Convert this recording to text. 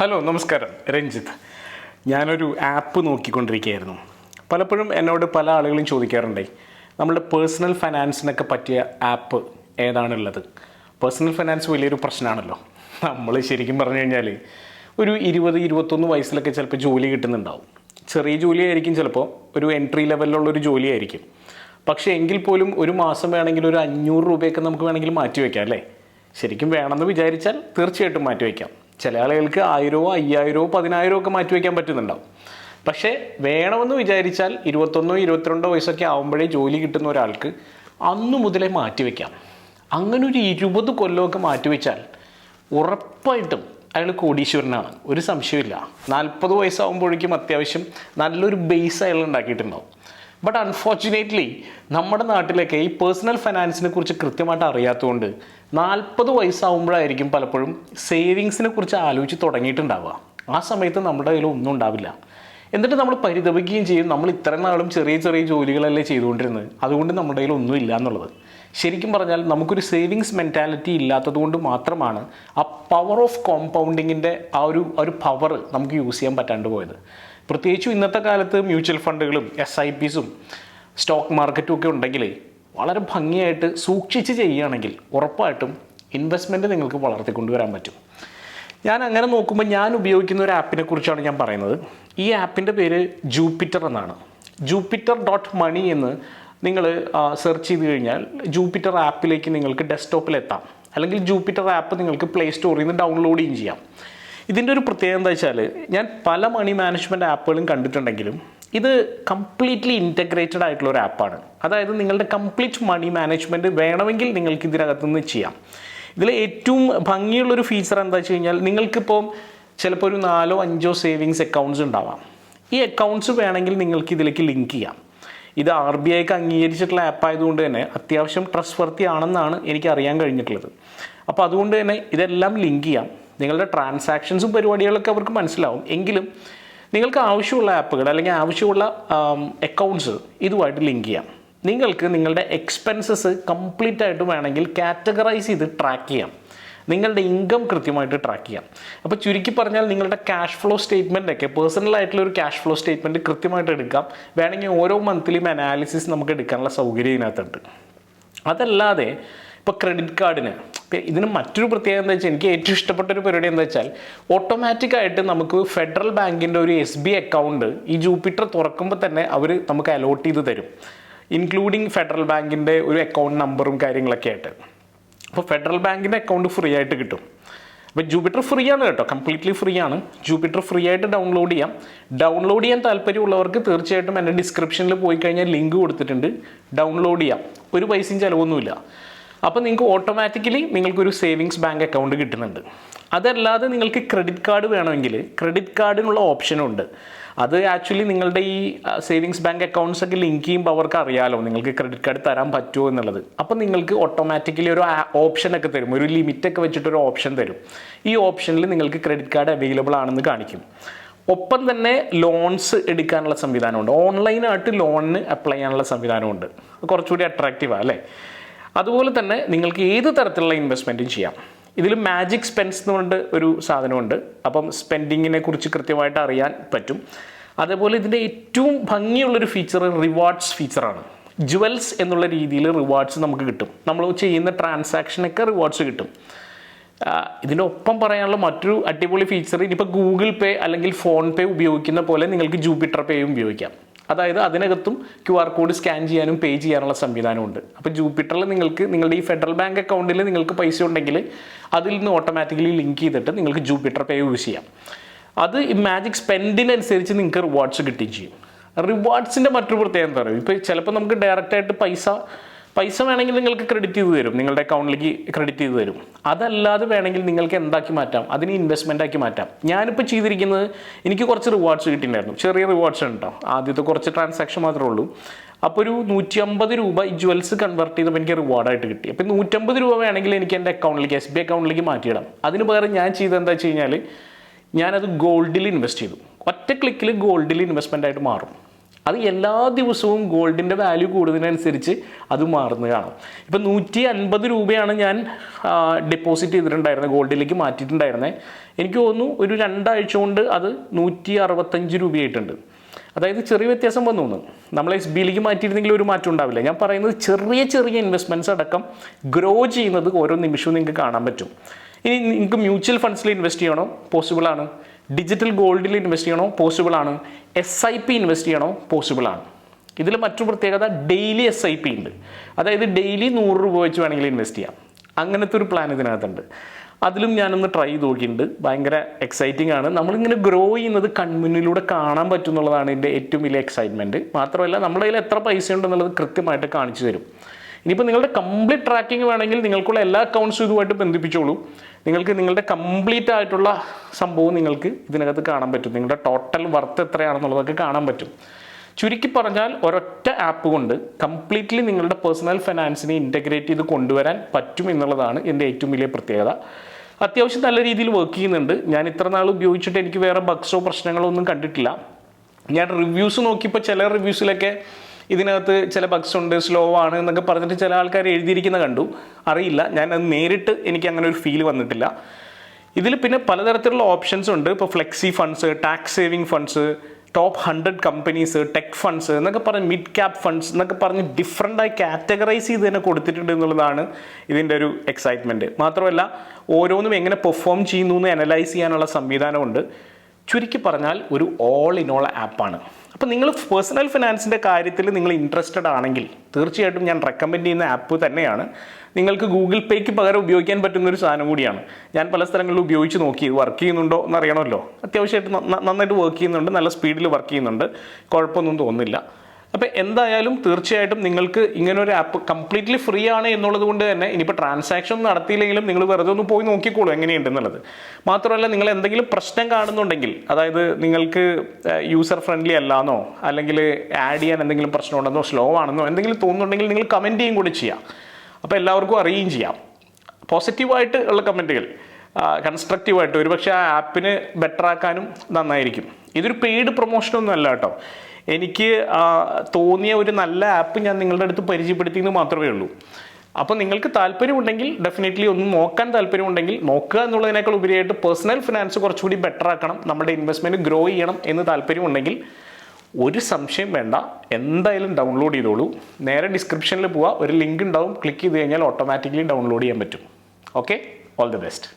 Hello നമസ്കാരം. രഞ്ജിത്ത്. ഞാനൊരു app നോക്കിക്കൊണ്ടിരിക്കുകയായിരുന്നു. പലപ്പോഴും എന്നോട് പല ആളുകളും ചോദിക്കാറുണ്ടേ നമ്മുടെ പേഴ്സണൽ ഫൈനാൻസിനൊക്കെ പറ്റിയ ആപ്പ് ഏതാണുള്ളത്? പേഴ്സണൽ ഫൈനാൻസ് വലിയൊരു പ്രശ്നമാണല്ലോ. നമ്മൾ ശരിക്കും പറഞ്ഞു കഴിഞ്ഞാൽ ഒരു ഇരുപത് ഇരുപത്തൊന്ന് വയസ്സിലൊക്കെ ചിലപ്പോൾ ജോലി കിട്ടുന്നുണ്ടാവും. ചെറിയ ജോലിയായിരിക്കും ചിലപ്പോൾ ഒരു എൻട്രി ലെവലിലുള്ള ഒരു ജോലിയായിരിക്കും. പക്ഷേ എങ്കിൽ പോലും ഒരു മാസം വേണമെങ്കിൽ ഒരു അഞ്ഞൂറ് രൂപയൊക്കെ നമുക്ക് വേണമെങ്കിൽ മാറ്റി വയ്ക്കാം അല്ലേ? ശരിക്കും വേണമെന്ന് വിചാരിച്ചാൽ തീർച്ചയായിട്ടും മാറ്റി വയ്ക്കാം ചില ആളുകൾക്ക് ആയിരമോ അയ്യായിരമോ പതിനായിരമോ ഒക്കെ മാറ്റി വയ്ക്കാൻ പറ്റുന്നുണ്ടാവും. പക്ഷേ വേണമെന്ന് വിചാരിച്ചാൽ ഇരുപത്തൊന്നോ ഇരുപത്തിരണ്ടോ വയസ്സൊക്കെ ആകുമ്പോഴേ ജോലി കിട്ടുന്ന ഒരാൾക്ക് അന്നു മുതലേ മാറ്റി വയ്ക്കാം. അങ്ങനെ ഒരു ഇരുപത് കൊല്ലമൊക്കെ മാറ്റി വെച്ചാൽ ഉറപ്പായിട്ടും അയാൾ കോടീശ്വരനാണ്. ഒരു സംശയമില്ല നാൽപ്പത് വയസ്സാകുമ്പോഴേക്കും അത്യാവശ്യം നല്ലൊരു ബേസ് അയാൾ ഉണ്ടാക്കിയിട്ടുണ്ടാവും. ബട്ട് അൺഫോർച്ചുനേറ്റ്ലി നമ്മുടെ നാട്ടിലൊക്കെ ഈ പേഴ്സണൽ ഫൈനാൻസിനെ കുറിച്ച് കൃത്യമായിട്ട് അറിയാത്തതുകൊണ്ട് നാൽപ്പത് വയസ്സാവുമ്പോഴായിരിക്കും പലപ്പോഴും സേവിങ്സിനെ കുറിച്ച് ആലോചിച്ച് തുടങ്ങിയിട്ടുണ്ടാവുക. ആ സമയത്ത് നമ്മുടെ കയ്യിൽ ഒന്നും ഉണ്ടാവില്ല. എന്നിട്ട് നമ്മൾ പരിതപിക്കുകയും ചെയ്യും. നമ്മൾ ഇത്ര നാളും ചെറിയ ചെറിയ ജോലികളല്ലേ ചെയ്തുകൊണ്ടിരുന്നത്. അതുകൊണ്ട് നമ്മുടെ കയ്യിൽ ഒന്നും ഇല്ല എന്നുള്ളത്. ശരിക്കും പറഞ്ഞാൽ നമുക്കൊരു സേവിങ്സ് മെന്റാലിറ്റി ഇല്ലാത്തത് കൊണ്ട് മാത്രമാണ് ആ പവർ ഓഫ് കോമ്പൗണ്ടിങ്ങിന്റെ ആ ഒരു ഒരു പവർ നമുക്ക് യൂസ് ചെയ്യാൻ പറ്റാണ്ട് പോയത്. പ്രത്യേകിച്ചും ഇന്നത്തെ കാലത്ത് മ്യൂച്വൽ ഫണ്ടുകളും എസ് ഐ പിസും സ്റ്റോക്ക് മാർക്കറ്റും ഒക്കെ ഉണ്ടെങ്കിൽ വളരെ ഭംഗിയായിട്ട് സൂക്ഷിച്ച് ചെയ്യുകയാണെങ്കിൽ ഉറപ്പായിട്ടും ഇൻവെസ്റ്റ്മെന്റ് നിങ്ങൾക്ക് വളർത്തിക്കൊണ്ടുവരാൻ പറ്റും. ഞാൻ അങ്ങനെ നോക്കുമ്പോൾ ഞാൻ ഉപയോഗിക്കുന്ന ഒരു ആപ്പിനെ കുറിച്ചാണ് ഞാൻ പറയുന്നത്. ഈ ആപ്പിന്റെ പേര് ജൂപ്പിറ്റർ എന്നാണ്. ജൂപ്പിറ്റർ ഡോട്ട് മണി എന്ന് നിങ്ങൾ സെർച്ച് ചെയ്ത് കഴിഞ്ഞാൽ ജൂപ്പിറ്റർ ആപ്പിലേക്ക് നിങ്ങൾക്ക് ഡെസ്ക്ടോപ്പിൽ എത്താം. അല്ലെങ്കിൽ ജൂപ്പിറ്റർ ആപ്പ് നിങ്ങൾക്ക് പ്ലേ സ്റ്റോറിൽ നിന്ന് ഡൗൺലോഡ് ചെയ്യും ചെയ്യാം. ഇതിന്റെ ഒരു പ്രത്യേകത എന്താ വെച്ചാൽ ഞാൻ പല മണി മാനേജ്മെന്റ് ആപ്പുകളും കണ്ടിട്ടുണ്ടെങ്കിലും ഇത് കംപ്ലീറ്റ്ലി ഇന്റഗ്രേറ്റഡ് ആയിട്ടുള്ള ഒരു ആപ്പാണ് അതായത് നിങ്ങളുടെ കംപ്ലീറ്റ് മണി മാനേജ്മെന്റ് വേണമെങ്കിൽ നിങ്ങൾക്ക് ഇതിനകത്ത് നിന്ന് ചെയ്യാം. ഇതിൽ ഏറ്റവും ഭംഗിയുള്ളൊരു ഫീച്ചർ എന്താ വെച്ച് കഴിഞ്ഞാൽ നിങ്ങൾക്കിപ്പോൾ ചിലപ്പോൾ ഒരു നാലോ അഞ്ചോ സേവിങ്സ് അക്കൗണ്ട്സ് ഉണ്ടാവാം. ഈ അക്കൗണ്ട്സ് വേണമെങ്കിൽ നിങ്ങൾക്ക് ഇതിലേക്ക് ലിങ്ക് ചെയ്യാം. ഇത് ആർ ബി ഐക്ക് അംഗീകരിച്ചിട്ടുള്ള ആപ്പ് ആയതുകൊണ്ട് തന്നെ അത്യാവശ്യം ട്രസ്റ്റ് വർത്തി ആണെന്നാണ് എനിക്ക് അറിയാൻ കഴിഞ്ഞിട്ടുള്ളത്. അപ്പോൾ അതുകൊണ്ട് തന്നെ ഇതെല്ലാം ലിങ്ക് ചെയ്യാം. നിങ്ങളുടെ ട്രാൻസാക്ഷൻസും പരിപാടികളൊക്കെ അവർക്ക് മനസ്സിലാവും. എങ്കിലും നിങ്ങൾക്ക് ആവശ്യമുള്ള ആപ്പുകൾ അല്ലെങ്കിൽ ആവശ്യമുള്ള അക്കൗണ്ട്സ് ഇതുമായിട്ട് ലിങ്ക് ചെയ്യാം. നിങ്ങൾക്ക് നിങ്ങളുടെ എക്സ്പെൻസസ് കംപ്ലീറ്റ് ആയിട്ട് വേണമെങ്കിൽ കാറ്റഗറൈസ് ചെയ്ത് ട്രാക്ക് ചെയ്യാം. നിങ്ങളുടെ ഇൻകം കൃത്യമായിട്ട് ട്രാക്ക് ചെയ്യാം. അപ്പോൾ ചുരുക്കി പറഞ്ഞാൽ നിങ്ങളുടെ ക്യാഷ് ഫ്ലോ സ്റ്റേറ്റ്മെന്റ് ഒക്കെ പേഴ്സണൽ ആയിട്ടുള്ള ഒരു ക്യാഷ് ഫ്ലോ സ്റ്റേറ്റ്മെന്റ് കൃത്യമായിട്ട് എടുക്കാം. വേണമെങ്കിൽ ഓരോ മന്ത്ലിയും അനാലിസിസ് നമുക്ക് എടുക്കാനുള്ള സൗകര്യം ഇതിനകത്തുണ്ട്. അതല്ലാതെ ഇപ്പോൾ ക്രെഡിറ്റ് കാർഡിന് ഇതിന് മറ്റൊരു പ്രത്യേകത എന്താ വെച്ചാൽ എനിക്ക് ഏറ്റവും ഇഷ്ടപ്പെട്ട ഒരു പരിപാടി എന്താ വെച്ചാൽ ഓട്ടോമാറ്റിക്കായിട്ട് നമുക്ക് ഫെഡറൽ ബാങ്കിന്റെ ഒരു എസ് ബി അക്കൗണ്ട് ഈ ജൂപ്പിറ്റർ തുറക്കുമ്പോൾ തന്നെ അവർ നമുക്ക് അലോട്ട് ചെയ്ത് തരും. ഇൻക്ലൂഡിങ് ഫെഡറൽ ബാങ്കിന്റെ ഒരു അക്കൗണ്ട് നമ്പറും കാര്യങ്ങളൊക്കെ ആയിട്ട്. അപ്പോൾ ഫെഡറൽ ബാങ്കിന്റെ അക്കൗണ്ട് ഫ്രീ ആയിട്ട് കിട്ടും. അപ്പോൾ ജൂപ്പിറ്റർ ഫ്രീ ആണ് കേട്ടോ. കംപ്ലീറ്റ്ലി ഫ്രീ ആണ്. ജൂപ്പിറ്റർ ഫ്രീ ആയിട്ട് ഡൗൺലോഡ് ചെയ്യാം. ഡൗൺലോഡ് ചെയ്യാൻ താല്പര്യമുള്ളവർക്ക് തീർച്ചയായിട്ടും എന്റെ ഡിസ്ക്രിപ്ഷനിൽ പോയി കഴിഞ്ഞാൽ ലിങ്ക് കൊടുത്തിട്ടുണ്ട്. ഡൗൺലോഡ് ചെയ്യാം. ഒരു പൈസയും ചിലവൊന്നുമില്ല. അപ്പോൾ നിങ്ങൾക്ക് ഓട്ടോമാറ്റിക്കലി നിങ്ങൾക്കൊരു സേവിങ്സ് ബാങ്ക് അക്കൗണ്ട് കിട്ടുന്നുണ്ട്. അതല്ലാതെ നിങ്ങൾക്ക് ക്രെഡിറ്റ് കാർഡ് വേണമെങ്കിൽ ക്രെഡിറ്റ് കാർഡിനുള്ള ഓപ്ഷനും ഉണ്ട്. അത് ആക്ച്വലി നിങ്ങളുടെ ഈ സേവിങ്സ് ബാങ്ക് അക്കൗണ്ട്സ് ഒക്കെ ലിങ്ക് ചെയ്യുമ്പോൾ അവർക്ക് അറിയാലോ നിങ്ങൾക്ക് ക്രെഡിറ്റ് കാർഡ് തരാൻ പറ്റുമോ എന്നുള്ളത്. അപ്പോൾ നിങ്ങൾക്ക് ഓട്ടോമാറ്റിക്കലി ഒരു ഓപ്ഷൻ ഒക്കെ തരും. ഒരു ലിമിറ്റൊക്കെ വെച്ചിട്ടൊരു ഓപ്ഷൻ തരും. ഈ ഓപ്ഷനിൽ നിങ്ങൾക്ക് ക്രെഡിറ്റ് കാർഡ് അവൈലബിൾ ആണെന്ന് കാണിക്കും. ഒപ്പം തന്നെ ലോൺസ് എടുക്കാനുള്ള സംവിധാനമുണ്ട്. ഓൺലൈനായിട്ട് ലോണിന് അപ്ലൈ ചെയ്യാനുള്ള സംവിധാനമുണ്ട്. കുറച്ചുകൂടി അട്രാക്റ്റീവാണ് അല്ലേ? അതുപോലെ തന്നെ നിങ്ങൾക്ക് ഏത് തരത്തിലുള്ള ഇൻവെസ്റ്റ്മെന്റും ചെയ്യാം. ഇതിൽ മാജിക് സ്പെൻസ് എന്ന് പറഞ്ഞിട്ട് ഒരു സാധനമുണ്ട്. അപ്പം സ്പെൻഡിങ്ങിനെ കുറിച്ച് കൃത്യമായിട്ട് അറിയാൻ പറ്റും. അതേപോലെ ഇതിന്റെ ഏറ്റവും ഭംഗിയുള്ളൊരു ഫീച്ചർ റിവാർഡ്സ് ഫീച്ചറാണ് ജുവൽസ് എന്നുള്ള രീതിയിൽ റിവാർഡ്സ് നമുക്ക് കിട്ടും. നമ്മൾ ചെയ്യുന്ന ട്രാൻസാക്ഷനൊക്കെ റിവാർഡ്സ് കിട്ടും. ഇതിന്റെ ഒപ്പം പറയാനുള്ള മറ്റൊരു അടിപൊളി ഫീച്ചർ ഇനിയിപ്പോൾ ഗൂഗിൾ പേ അല്ലെങ്കിൽ ഫോൺ പേ ഉപയോഗിക്കുന്ന പോലെ നിങ്ങൾക്ക് ജൂപ്പിറ്റർ പേയും ഉപയോഗിക്കാം. അതായത് അതിനകത്തും ക്യു ആർ കോഡ് സ്കാൻ ചെയ്യാനും പേ ചെയ്യാനുള്ള സംവിധാനമുണ്ട്. അപ്പോൾ ജൂപ്പിറ്ററിൽ നിങ്ങൾക്ക് നിങ്ങളുടെ ഈ ഫെഡറൽ ബാങ്ക് അക്കൗണ്ടിൽ നിങ്ങൾക്ക് പൈസ ഉണ്ടെങ്കിൽ അതിൽ നിന്ന് ഓട്ടോമാറ്റിക്കലി ലിങ്ക് ചെയ്തിട്ട് നിങ്ങൾക്ക് ജൂപ്പിറ്റർ പേ യൂസ് ചെയ്യാം. അത് ഈ മാജിക് സ്പെൻഡിനനുസരിച്ച് നിങ്ങൾക്ക് റിവാർഡ്സ് കിട്ടുകയും ചെയ്യും. റിവാർഡ്സിന്റെ മറ്റൊരു പ്രത്യേകത എന്താ പറയുക? ഇപ്പോൾ ചിലപ്പോൾ നമുക്ക് ഡയറക്റ്റായിട്ട് പൈസ പൈസ വേണമെങ്കിൽ നിങ്ങൾക്ക് ക്രെഡിറ്റ് ചെയ്ത് തരും. നിങ്ങളുടെ അക്കൗണ്ടിലേക്ക് ക്രെഡിറ്റ് ചെയ്ത് തരും. അതല്ലാതെ വേണമെങ്കിൽ നിങ്ങൾക്ക് എന്താക്കി മാറ്റാം? അതിന് ഇൻവെസ്റ്റ്മെന്റ് ആക്കി മാറ്റാം. ഞാനിപ്പോൾ ചെയ്തിരിക്കുന്നത് എനിക്ക് കുറച്ച് റിവാർഡ്സ് കിട്ടിയിട്ടുണ്ടായിരുന്നു. ചെറിയ റിവാർഡ്സ് ഉണ്ടോ ആദ്യത്തെ കുറച്ച് ട്രാൻസാക്ഷൻ മാത്രമേ ഉള്ളൂ. അപ്പോൾ ഒരു നൂറ്റി അമ്പത് രൂപ ഈ ജ്വൽസ് കൺവേർട്ട് ചെയ്തപ്പോൾ എനിക്ക് റിവാർഡായിട്ട് കിട്ടി. അപ്പോൾ നൂറ്റമ്പത് രൂപ വേണമെങ്കിൽ എനിക്ക് എന്റെ അക്കൗണ്ടിലേക്ക് എസ് ബി അക്കൗണ്ടിലേക്ക് മാറ്റിയിടാം. അതിന് പകരം ഞാൻ ചെയ്തത് എന്താ വെച്ച് കഴിഞ്ഞാൽ ഞാനത് ഗോൾഡിൽ ഇൻവെസ്റ്റ് ചെയ്തു. ഒറ്റ ക്ലിക്കിൽ ഗോൾഡിൽ ഇൻവെസ്റ്റ്മെന്റ് ആയിട്ട് മാറും. അത് എല്ലാ ദിവസവും ഗോൾഡിന്റെ വാല്യൂ കൂടുന്നതിനനുസരിച്ച് അത് മാറുന്ന കാണാം ഇപ്പം നൂറ്റി അൻപത് രൂപയാണ് ഞാൻ ഡെപ്പോസിറ്റ് ചെയ്തിട്ടുണ്ടായിരുന്നത് ഗോൾഡിലേക്ക് മാറ്റിയിട്ടുണ്ടായിരുന്നത് എനിക്ക് തോന്നുന്നു ഒരു രണ്ടാഴ്ച കൊണ്ട് അത് നൂറ്റി അറുപത്തഞ്ച് രൂപയായിട്ടുണ്ട്. അതായത് ചെറിയ വ്യത്യാസം വന്നു തോന്നുന്നു. നമ്മൾ എസ് ബിയിലേക്ക് മാറ്റിയിരുന്നെങ്കിൽ ഒരു മാറ്റം ഉണ്ടാവില്ല. ഞാൻ പറയുന്നത് ചെറിയ ചെറിയ ഇൻവെസ്റ്റ്മെന്റ്സ് അടക്കം ഗ്രോ ചെയ്യുന്നത് ഓരോ നിമിഷവും നിങ്ങൾക്ക് കാണാൻ പറ്റും. ഇനി നിങ്ങൾക്ക് മ്യൂച്വൽ ഫണ്ട്സിൽ ഇൻവെസ്റ്റ് ചെയ്യണോ? പോസിബിൾ ആണ്. ഡിജിറ്റൽ ഗോൾഡിൽ ഇൻവെസ്റ്റ് ചെയ്യണോ? പോസിബിൾ ആണ്. എസ് ഐ പി ഇൻവെസ്റ്റ് ചെയ്യണോ? പോസിബിൾ ആണ്. ഇതിൽ മറ്റു പ്രത്യേകത ഡെയിലി എസ് ഐ പി ഉണ്ട്. അതായത് ഡെയിലി നൂറ് രൂപ വെച്ച് വേണമെങ്കിൽ ഇൻവെസ്റ്റ് ചെയ്യാം. അങ്ങനത്തെ ഒരു പ്ലാൻ ഇതിനകത്തുണ്ട്. അതിലും ഞാനൊന്ന് ട്രൈ ചെയ്ത് നോക്കിയിട്ടുണ്ട്. ഭയങ്കര എക്സൈറ്റിംഗ് ആണ്. നമ്മളിങ്ങനെ ഗ്രോ ചെയ്യുന്നത് കൺമുന്നിലൂടെ കാണാൻ പറ്റും എന്നുള്ളതാണ് എന്റെ ഏറ്റവും വലിയ എക്സൈറ്റ്മെന്റ് മാത്രമല്ല നമ്മുടെ കയ്യിൽ എത്ര പൈസ ഉണ്ടെന്നുള്ളത് കൃത്യമായിട്ട് കാണിച്ചു തരും. ഇനിയിപ്പോൾ നിങ്ങളുടെ കംപ്ലീറ്റ് ട്രാക്കിംഗ് വേണമെങ്കിൽ നിങ്ങൾക്കുള്ള എല്ലാ അക്കൗണ്ട്സും ഇതുമായിട്ട് ബന്ധിപ്പിച്ചോളൂ. നിങ്ങൾക്ക് നിങ്ങളുടെ കംപ്ലീറ്റ് ആയിട്ടുള്ള സംഭവം നിങ്ങൾക്ക് ഇതിനകത്ത് കാണാൻ പറ്റും. നിങ്ങളുടെ ടോട്ടൽ വർത്ത് എത്രയാണെന്നുള്ളതൊക്കെ കാണാൻ പറ്റും. ചുരുക്കി പറഞ്ഞാൽ ഒരൊറ്റ ആപ്പ് കൊണ്ട് കംപ്ലീറ്റ്ലി നിങ്ങളുടെ പേഴ്സണൽ ഫിനാൻസിനെ ഇന്റഗ്രേറ്റ് ചെയ്ത് കൊണ്ടുവരാൻ പറ്റും എന്നുള്ളതാണ് എന്റെ ഏറ്റവും വലിയ പ്രത്യേകത. അത്യാവശ്യം നല്ല രീതിയിൽ വർക്ക് ചെയ്യുന്നുണ്ട്. ഞാൻ ഇത്ര നാൾ ഉപയോഗിച്ചിട്ട് എനിക്ക് വേറെ ബഗ്സോ പ്രശ്നങ്ങളോ ഒന്നും കണ്ടിട്ടില്ല. ഞാൻ റിവ്യൂസ് നോക്കിയപ്പോൾ ചില റിവ്യൂസിലൊക്കെ ഇതിനകത്ത് ചില ബഗ്സ് ഉണ്ട് സ്ലോ ആണ് എന്നൊക്കെ പറഞ്ഞിട്ട് ചില ആൾക്കാർ എഴുതിയിരിക്കുന്ന കണ്ടു. അറിയില്ല. ഞാൻ അത് നേരിട്ട് എനിക്ക് അങ്ങനെ ഒരു ഫീൽ വന്നിട്ടില്ല. ഇതിൽ പിന്നെ പലതരത്തിലുള്ള ഓപ്ഷൻസ് ഉണ്ട്. ഇപ്പോൾ flexi funds tax saving funds top hundred companies tech funds എന്നൊക്കെ പറഞ്ഞ് മിഡ് ക്യാപ് ഫണ്ട്സ് എന്നൊക്കെ പറഞ്ഞ് ഡിഫറെന്റായി കാറ്റഗറൈസ് ചെയ്ത് തന്നെ കൊടുത്തിട്ടുണ്ട് എന്നുള്ളതാണ് ഇതിന്റെ ഒരു എക്സൈറ്റ്മെന്റ് മാത്രമല്ല ഓരോന്നും എങ്ങനെ പെർഫോം ചെയ്യുന്നു എന്ന് അനലൈസ് ചെയ്യാനുള്ള സംവിധാനമുണ്ട്. ചുരുക്കി പറഞ്ഞാൽ ഒരു ഓൾ ഇൻ ഓൾ ആപ്പാണ് അപ്പോൾ നിങ്ങൾ പേഴ്സണൽ ഫിനാൻസിന്റെ കാര്യത്തിൽ നിങ്ങൾ ഇൻട്രസ്റ്റഡ് ആണെങ്കിൽ തീർച്ചയായിട്ടും ഞാൻ റെക്കമെൻഡ് ചെയ്യുന്ന ആപ്പ് തന്നെയാണ്. നിങ്ങൾക്ക് ഗൂഗിൾ പേക്ക് പകരം ഉപയോഗിക്കാൻ പറ്റുന്ന ഒരു സാധനം കൂടിയാണ്. ഞാൻ പല സ്ഥലങ്ങളിലും ഉപയോഗിച്ച് നോക്കി. വർക്ക് ചെയ്യുന്നുണ്ടോ എന്ന് അറിയണമല്ലോ അത്യാവശ്യമായിട്ട് നന്നായിട്ട് വർക്ക് ചെയ്യുന്നുണ്ട്. നല്ല സ്പീഡിൽ വർക്ക് ചെയ്യുന്നുണ്ട്. കുഴപ്പമൊന്നും തോന്നുന്നില്ല. അപ്പോൾ എന്തായാലും തീർച്ചയായിട്ടും നിങ്ങൾക്ക് ഇങ്ങനെ ഒരു ആപ്പ് കംപ്ലീറ്റ്ലി ഫ്രീ ആണ് എന്നുള്ളത് കൊണ്ട് തന്നെ ഇനിയിപ്പോൾ ട്രാൻസാക്ഷൻ നടത്തിയില്ലെങ്കിലും നിങ്ങൾ വെറുതെ ഒന്ന് പോയി നോക്കിക്കോളൂ എങ്ങനെയുണ്ടെന്നുള്ളത്. മാത്രമല്ല നിങ്ങൾ എന്തെങ്കിലും പ്രശ്നം കാണുന്നുണ്ടെങ്കിൽ അതായത് നിങ്ങൾക്ക് യൂസർ ഫ്രണ്ട്ലി അല്ലാന്നോ അല്ലെങ്കിൽ ആഡ് ചെയ്യാൻ എന്തെങ്കിലും പ്രശ്നമുണ്ടെന്നോ സ്ലോ ആണെന്നോ എന്തെങ്കിലും തോന്നുന്നുണ്ടെങ്കിൽ നിങ്ങൾ കമന്റ് ചെയ്യും കൂടി ചെയ്യാം. അപ്പോൾ എല്ലാവർക്കും അറിയുകയും ചെയ്യാം. പോസിറ്റീവായിട്ട് ഉള്ള കമന്റുകൾ കൺസ്ട്രക്റ്റീവായിട്ട് ഒരുപക്ഷെ ആ ആപ്പിന് ബെറ്റർ ആക്കാനും നന്നായിരിക്കും. ഇതൊരു പെയ്ഡ് പ്രൊമോഷനൊന്നും അല്ല കേട്ടോ. എനിക്ക് തോന്നിയ ഒരു നല്ല ആപ്പ് ഞാൻ നിങ്ങളുടെ അടുത്ത് പരിചയപ്പെടുത്തിയെന്ന് മാത്രമേ ഉള്ളൂ. അപ്പോൾ നിങ്ങൾക്ക് താല്പര്യമുണ്ടെങ്കിൽ ഡെഫിനറ്റ്ലി ഒന്ന് നോക്കാൻ താല്പര്യമുണ്ടെങ്കിൽ നോക്കുക എന്നുള്ളതിനേക്കാൾ ഉപരിയായിട്ട് പേഴ്സണൽ ഫിനാൻസ് കുറച്ചുകൂടി ബെറ്റർ ആക്കണം നമ്മുടെ ഇൻവെസ്റ്റ്മെന്റ് ഗ്രോ ചെയ്യണം എന്ന് താല്പര്യമുണ്ടെങ്കിൽ ഒരു സംശയം വേണ്ട. എന്തായാലും ഡൗൺലോഡ് ചെയ്തോളൂ. നേരെ ഡിസ്ക്രിപ്ഷനിൽ പോവുക ഒരു ലിങ്ക് ഉണ്ടാവും. ക്ലിക്ക് ചെയ്ത് കഴിഞ്ഞാൽ ഓട്ടോമാറ്റിക്കലി ഡൗൺലോഡ് ചെയ്യാൻ പറ്റും. Okay all the best